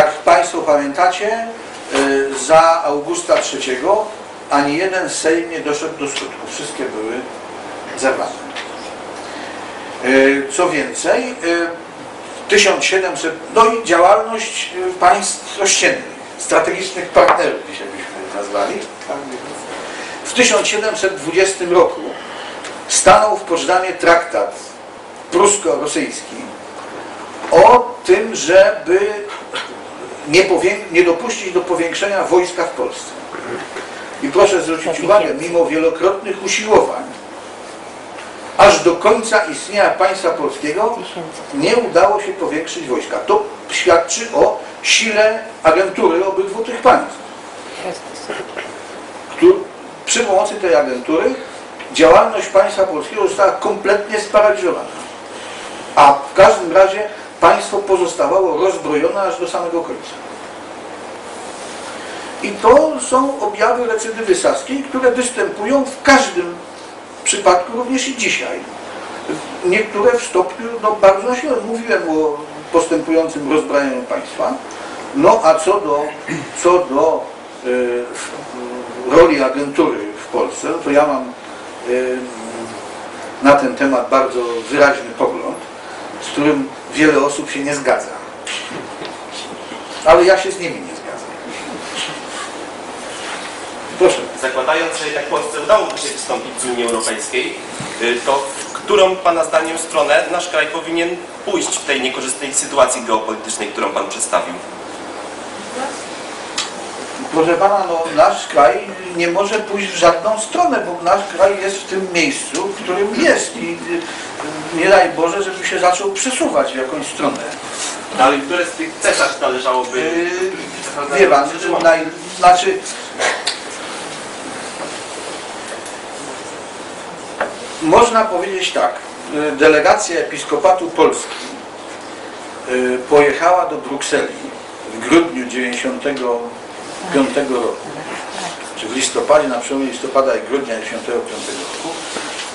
Jak Państwo pamiętacie, y, za Augusta III ani jeden Sejm nie doszedł do skutku. Wszystkie były zerwane. Y, Co więcej, y, 1700, no i działalność y, państw ościennych, strategicznych partnerów, dzisiaj byśmy nazwali. W 1720 roku stanął w Poczdamie traktat prusko-rosyjski o tym, żeby nie, nie dopuścić do powiększenia wojska w Polsce. I proszę zwrócić uwagę, mimo wielokrotnych usiłowań, aż do końca istnienia państwa polskiego nie udało się powiększyć wojska. To świadczy o sile agentury obydwu tych państw. Przy pomocy tej agentury działalność państwa polskiego została kompletnie sparaliżowana. A w każdym razie pozostawało rozbrojone aż do samego końca. I to są objawy recydywy saskiej, które występują w każdym przypadku, również i dzisiaj. Niektóre w stopniu no, bardzo nasilnym. Mówiłem o postępującym rozbrajaniu państwa. No a co do, co do y, roli agentury w Polsce, no to ja mam y, na ten temat bardzo wyraźny pogląd, z którym wiele osób się nie zgadza. Ale ja się z nimi nie zgadzam. Proszę. Zakładając, że jednak Polsce udałoby się wystąpić z Unii Europejskiej, y, to w którą Pana zdaniem stronę nasz kraj powinien pójść w tej niekorzystnej sytuacji geopolitycznej, którą Pan przedstawił? Proszę pana, no, nasz kraj nie może pójść w żadną stronę, bo nasz kraj jest w tym miejscu, w którym jest i y, nie daj Boże, żeby się zaczął przesuwać w jakąś stronę. No, ale które z tych cesarz należałoby... Yy, wie pan, naj, znaczy można powiedzieć tak, y, delegacja Episkopatu Polski y, pojechała do Brukseli w grudniu 95 roku, czy w listopadzie, na przełomie listopada i grudnia 95 roku,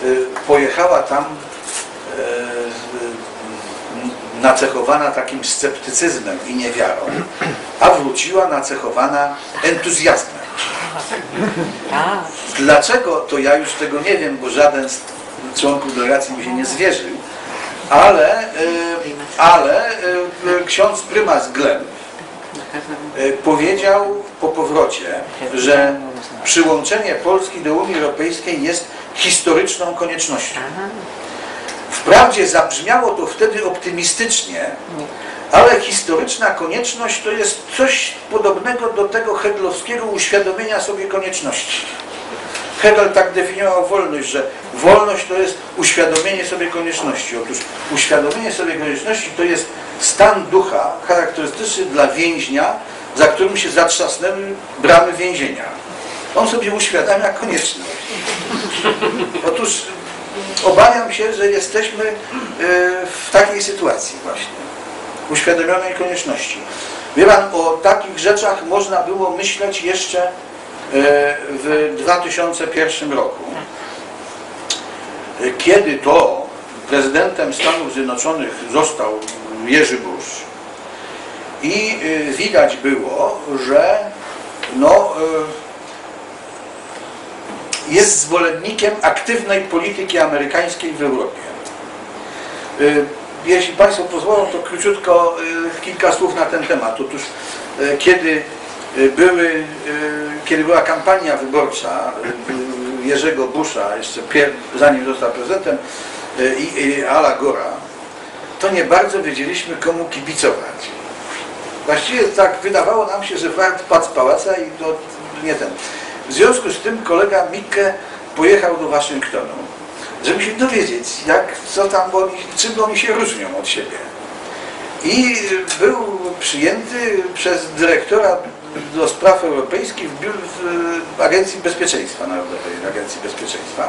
y, pojechała tam y, y, nacechowana takim sceptycyzmem i niewiarą, a wróciła nacechowana entuzjazmem. Dlaczego, to ja już tego nie wiem, bo żaden z członków delegacji mi się nie zwierzył, ale, ale ksiądz prymas Glen powiedział po powrocie, że przyłączenie Polski do Unii Europejskiej jest historyczną koniecznością. Wprawdzie zabrzmiało to wtedy optymistycznie, ale historyczna konieczność to jest coś podobnego do tego heglowskiego uświadomienia sobie konieczności. Hegel tak definiował wolność, że wolność to jest uświadomienie sobie konieczności. Otóż uświadomienie sobie konieczności to jest stan ducha charakterystyczny dla więźnia, za którym się zatrzasnęły bramy więzienia. On sobie uświadamia konieczność. Otóż obawiam się, że jesteśmy e, w takiej sytuacji właśnie. Uświadomionej konieczności. Wie pan, o takich rzeczach można było myśleć jeszcze e, w 2001 roku, kiedy to prezydentem Stanów Zjednoczonych został Jerzy Bush i e, widać było, że no, e, jest zwolennikiem aktywnej polityki amerykańskiej w Europie. Y, Jeśli Państwo pozwolą, to króciutko y, kilka słów na ten temat. Otóż y, kiedy, y, były, y, kiedy była kampania wyborcza y, Jerzego Busha, jeszcze pier, zanim został prezydentem, y, i i Ala Gora, to nie bardzo wiedzieliśmy komu kibicować. Właściwie tak wydawało nam się, że wart padł z pałaca i to nie ten. W związku z tym kolega Mikke pojechał do Waszyngtonu, żeby się dowiedzieć, jak, co tam, oni, czym oni się różnią od siebie. I był przyjęty przez dyrektora do spraw europejskich w, biur, w Agencji Bezpieczeństwa Narodowej, Agencji Bezpieczeństwa.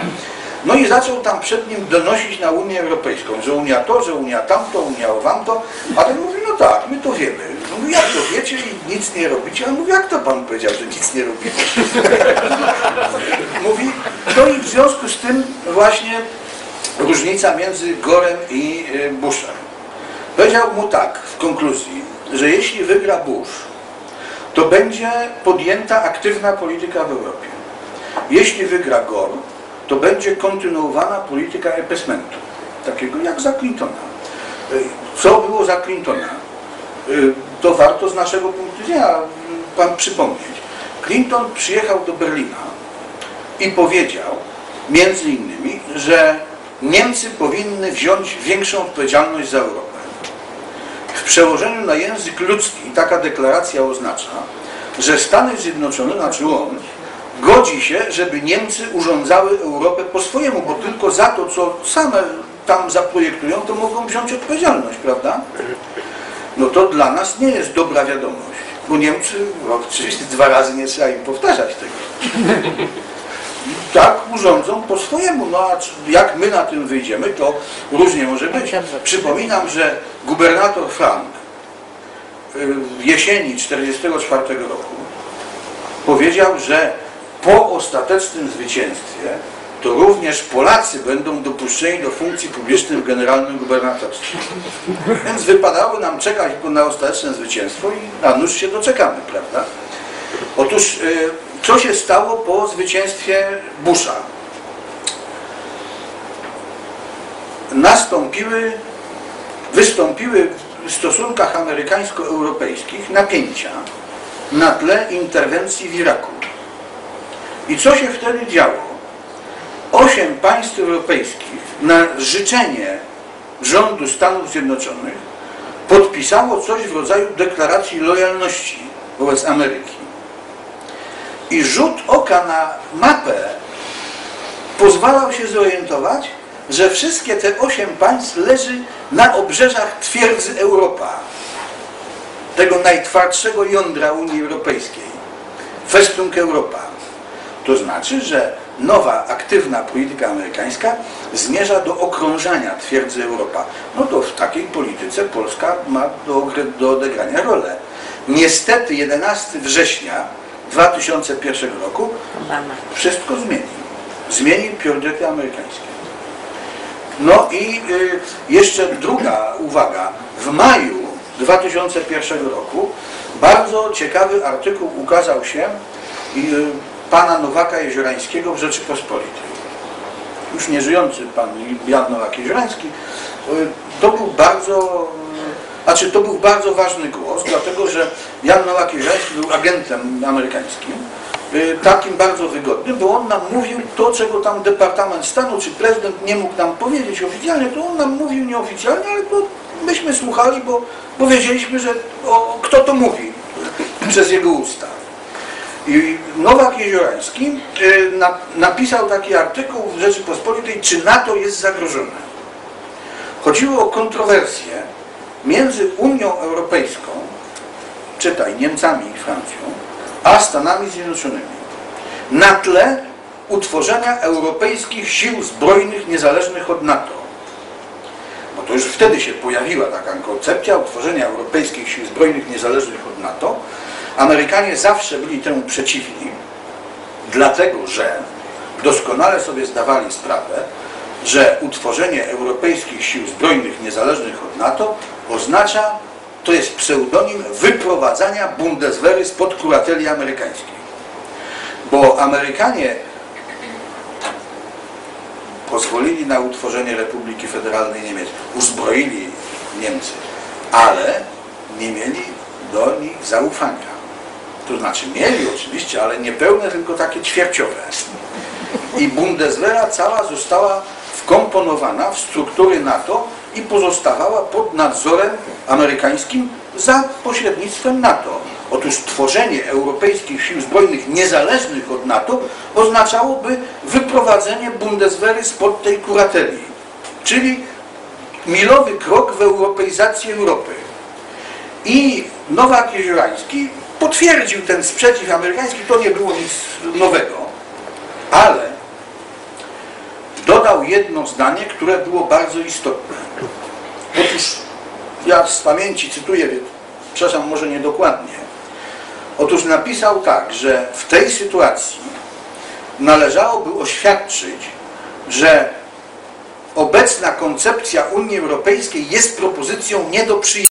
No i zaczął tam przed nim donosić na Unię Europejską, że Unia to, że Unia tamto, Unia wamto, a ten mówi, no tak, my to wiemy. No mówi, jak to wiecie i nic nie robicie? A on mówi, jak to pan powiedział, że nic nie robicie? mówi, no i w związku z tym właśnie różnica między Gorem i y, Bushem. Powiedział mu tak w konkluzji, że jeśli wygra Bush, to będzie podjęta aktywna polityka w Europie. Jeśli wygra Gore, to będzie kontynuowana polityka epesmentu, takiego jak za Clintona. Y, Co było za Clintona? Y, To warto z naszego punktu widzenia y, Pan przypomnieć. Clinton przyjechał do Berlina i powiedział między innymi, że Niemcy powinny wziąć większą odpowiedzialność za Europę. W przełożeniu na język ludzki taka deklaracja oznacza, że Stany Zjednoczone, znaczy on, godzi się, żeby Niemcy urządzały Europę po swojemu, bo tylko za to, co same tam zaprojektują, to mogą wziąć odpowiedzialność, prawda? No to dla nas nie jest dobra wiadomość, bo Niemcy, no, oczywiście dwa razy nie trzeba im powtarzać tego. Tak urządzą po swojemu, no a jak my na tym wyjdziemy, to różnie może być. Przypominam, że gubernator Frank y, w jesieni 1944 roku powiedział, że po ostatecznym zwycięstwie to również Polacy będą dopuszczeni do funkcji publicznych w generalnym gubernatorstwie. Więc wypadało nam czekać na ostateczne zwycięstwo i na nóż się doczekamy, prawda? Otóż y, co się stało po zwycięstwie Busha? Nastąpiły, wystąpiły w stosunkach amerykańsko-europejskich napięcia na tle interwencji w Iraku. I co się wtedy działo? Osiem państw europejskich na życzenie rządu Stanów Zjednoczonych podpisało coś w rodzaju deklaracji lojalności wobec Ameryki. I rzut oka na mapę pozwalał się zorientować, że wszystkie te osiem państw leży na obrzeżach twierdzy Europa, tego najtwardszego jądra Unii Europejskiej, Festung Europa. To znaczy, że nowa, aktywna polityka amerykańska zmierza do okrążania twierdzy Europa. No to w takiej polityce Polska ma do, do odegrania rolę. Niestety 11 września 2001 roku wszystko zmienił. Zmienił priorytety amerykańskie. No i y, jeszcze druga uwaga. W maju 2001 roku bardzo ciekawy artykuł ukazał się y, pana Nowaka Jeziorańskiego w Rzeczypospolitej. Już nieżyjący pan Jan Nowak Jeziorański. Y, To był bardzo znaczy to był bardzo ważny głos, dlatego że Jan Nowak Jeziorański był agentem amerykańskim, y, takim bardzo wygodnym, bo on nam mówił to, czego tam Departament Stanu czy prezydent nie mógł nam powiedzieć oficjalnie, to on nam mówił nieoficjalnie, ale to myśmy słuchali, bo, bo wiedzieliśmy, że o, kto to mówi przez jego usta. Nowak Jeziorański y, na, napisał taki artykuł w Rzeczypospolitej, czy NATO jest zagrożone. Chodziło o kontrowersję między Unią Europejską, czytaj Niemcami i Francją, a Stanami Zjednoczonymi na tle utworzenia europejskich sił zbrojnych niezależnych od NATO. Bo to już wtedy się pojawiła taka koncepcja utworzenia europejskich sił zbrojnych niezależnych od NATO. Amerykanie zawsze byli temu przeciwni, dlatego że doskonale sobie zdawali sprawę, że utworzenie europejskich sił zbrojnych niezależnych od NATO oznacza, to jest pseudonim wyprowadzania Bundeswehry spod kurateli amerykańskiej. Bo Amerykanie pozwolili na utworzenie Republiki Federalnej Niemiec, uzbroili Niemcy, ale nie mieli do nich zaufania. To znaczy mieli oczywiście, ale niepełne, tylko takie ćwierciowe. I Bundeswehra cała została wkomponowana w struktury NATO i pozostawała pod nadzorem amerykańskim za pośrednictwem NATO. Otóż tworzenie europejskich sił zbrojnych niezależnych od NATO oznaczałoby wyprowadzenie Bundeswehry spod tej kurateli, czyli milowy krok w europeizacji Europy. I Nowak Jeziorański potwierdził ten sprzeciw amerykański, to nie było nic nowego, ale dodał jedno zdanie, które było bardzo istotne. Otóż, ja z pamięci cytuję, przepraszam, może niedokładnie. Otóż napisał tak, że w tej sytuacji należałoby oświadczyć, że obecna koncepcja Unii Europejskiej jest propozycją nie do przyjęcia.